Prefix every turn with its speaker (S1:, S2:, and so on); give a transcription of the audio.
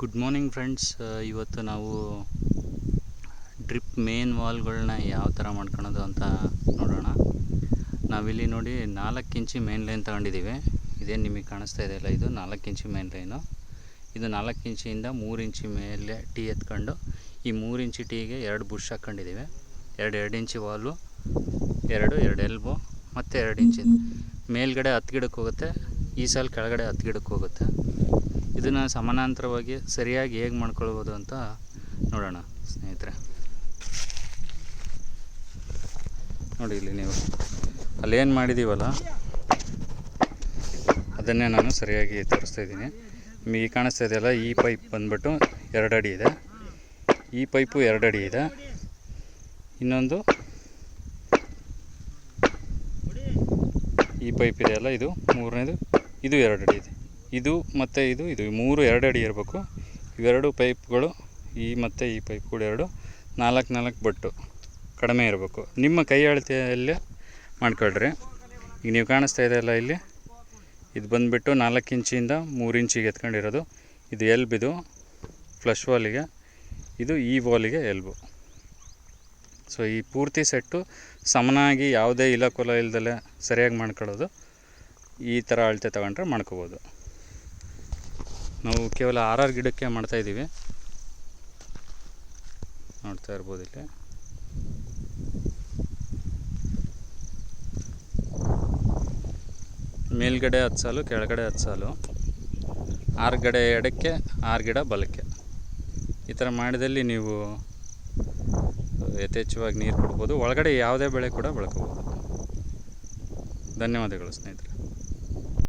S1: Good morning friends ಇವತ್ತು ನಾವು drip main ವಾಲ್ಗಳನ್ನ ಯಾವ ಥರ ಮಾಡ್ಕೊಳೋದು ಅಂತ ನೋಡೋಣ. ನಾವಿಲ್ಲಿ ನೋಡಿ ನಾಲ್ಕು ಇಂಚಿ ಮೇನ್ ಲೈನ್ ತಗೊಂಡಿದ್ದೀವಿ. ಇದೇನು ನಿಮಗೆ ಕಾಣಿಸ್ತಾ ಇದೆಯಲ್ಲ ಇದು ನಾಲ್ಕು ಇಂಚಿ ಮೇನ್ ಲೈನು. ಇದು ನಾಲ್ಕು ಇಂಚಿಯಿಂದ ಮೂರು ಇಂಚಿ ಮೇಲೆ ಟೀ ಎತ್ಕೊಂಡು, ಈ ಮೂರು ಇಂಚಿ ಟೀಗೆ ಎರಡು ಬುಷ್ ಹಾಕ್ಕೊಂಡಿದ್ದೀವಿ. ಎರಡು ಎರಡು ಇಂಚಿ ವಾಲು, ಎರಡು ಎರಡು ಎಲ್ಬೋ, ಮತ್ತು ಎರಡು ಇಂಚಿ. ಮೇಲ್ಗಡೆ ಹತ್ತು ಗಿಡಕ್ಕೆ ಹೋಗುತ್ತೆ, ಈ ಸಾಲ ಕೆಳಗಡೆ ಹತ್ತು ಗಿಡಕ್ಕೆ ಹೋಗುತ್ತೆ. ಇದನ್ನು ಸಮಾನಾಂತರವಾಗಿ ಸರಿಯಾಗಿ ಹೇಗೆ ಮಾಡ್ಕೊಳ್ಬೋದು ಅಂತ ನೋಡೋಣ, ಸ್ನೇಹಿತರೆ. ನೋಡಿ ಇಲ್ಲಿ ನೀವು. ಅಲ್ಲೇನು ಮಾಡಿದ್ದೀವಲ್ಲ ಅದನ್ನೇ ನಾನು ಸರಿಯಾಗಿ ತೋರಿಸ್ತಾ ಇದ್ದೀನಿ. ನಿಮಗೆ ಕಾಣಿಸ್ತಾ ಇದೆಯಲ್ಲ, ಈ ಪೈಪ್ ಬಂದ್ಬಿಟ್ಟು ಎರಡು ಅಡಿ ಇದೆ. ಈ ಪೈಪು ಎರಡು ಅಡಿ ಇದೆ. ಇನ್ನೊಂದು ಈ ಪೈಪ್ ಇದೆಯಲ್ಲ, ಇದು ಮೂರನೇದು, ಇದು ಎರಡು ಅಡಿ ಇದೆ. ಇದು ಮತ್ತು ಇದು ಇದು ಮೂರು ಎರಡು ಅಡಿ ಇರಬೇಕು. ಇವೆರಡು ಪೈಪ್ಗಳು, ಈ ಮತ್ತು ಈ ಪೈಪ್ಗಳು ಎರಡು, ನಾಲ್ಕು ನಾಲ್ಕು ಬಟ್ಟು ಕಡಿಮೆ ಇರಬೇಕು. ನಿಮ್ಮ ಕೈ ಅಳತೆಯಲ್ಲಿ ಮಾಡ್ಕೊಳ್ರಿ. ಈಗ ನೀವು ಕಾಣಿಸ್ತಾ ಇದೆಯಲ್ಲ ಇಲ್ಲಿ? ಇದು ಬಂದುಬಿಟ್ಟು ನಾಲ್ಕು ಇಂಚಿಂದ ಮೂರು ಇಂಚಿಗೆ ಎತ್ಕೊಂಡಿರೋದು. ಇದು ಎಲ್ಬಿದು ಫ್ಲಶ್ ವಾಲಿಗೆ. ಇದು ಈ ವಾಲಿಗೆ ಎಲ್ಬು. ಸೊ ಈ ಪೂರ್ತಿ ಸೆಟ್ಟು ಸಮನಾಗಿ ಯಾವುದೇ ಇಲಕೊಲ ಇಲ್ದಲೆ ಸರಿಯಾಗಿ ಮಾಡ್ಕೊಳ್ಳೋದು. ಈ ಥರ ಅಳತೆ ತಗೊಂಡ್ರೆ ಮಾಡ್ಕೋಬೋದು. ನಾವು ಕೇವಲ ಆರಾರು ಗಿಡಕ್ಕೆ ಮಾಡ್ತಾಯಿದ್ದೀವಿ ನೋಡ್ತಾ ಇರ್ಬೋದು ಇಲ್ಲಿ. ಮೇಲ್ಗಡೆ ಹತ್ತು ಸಾಲು, ಕೆಳಗಡೆ ಹತ್ತು ಸಾಲು. ಆರು ಗಡೆ ಎಡಕ್ಕೆ, ಆರು ಗಿಡ ಬಲಕ್ಕೆ. ಈ ಥರ ಮಾಡಿದಲ್ಲಿ ನೀವು ಯಥೇಚ್ಛವಾಗಿ ನೀರು ಕೊಡ್ಬೋದು. ಒಳಗಡೆ ಯಾವುದೇ ಬೆಳೆ ಕೂಡ ಬೆಳ್ಕೋಬೋದು ಧನ್ಯವಾದಗಳು ಸ್ನೇಹಿತರೆ.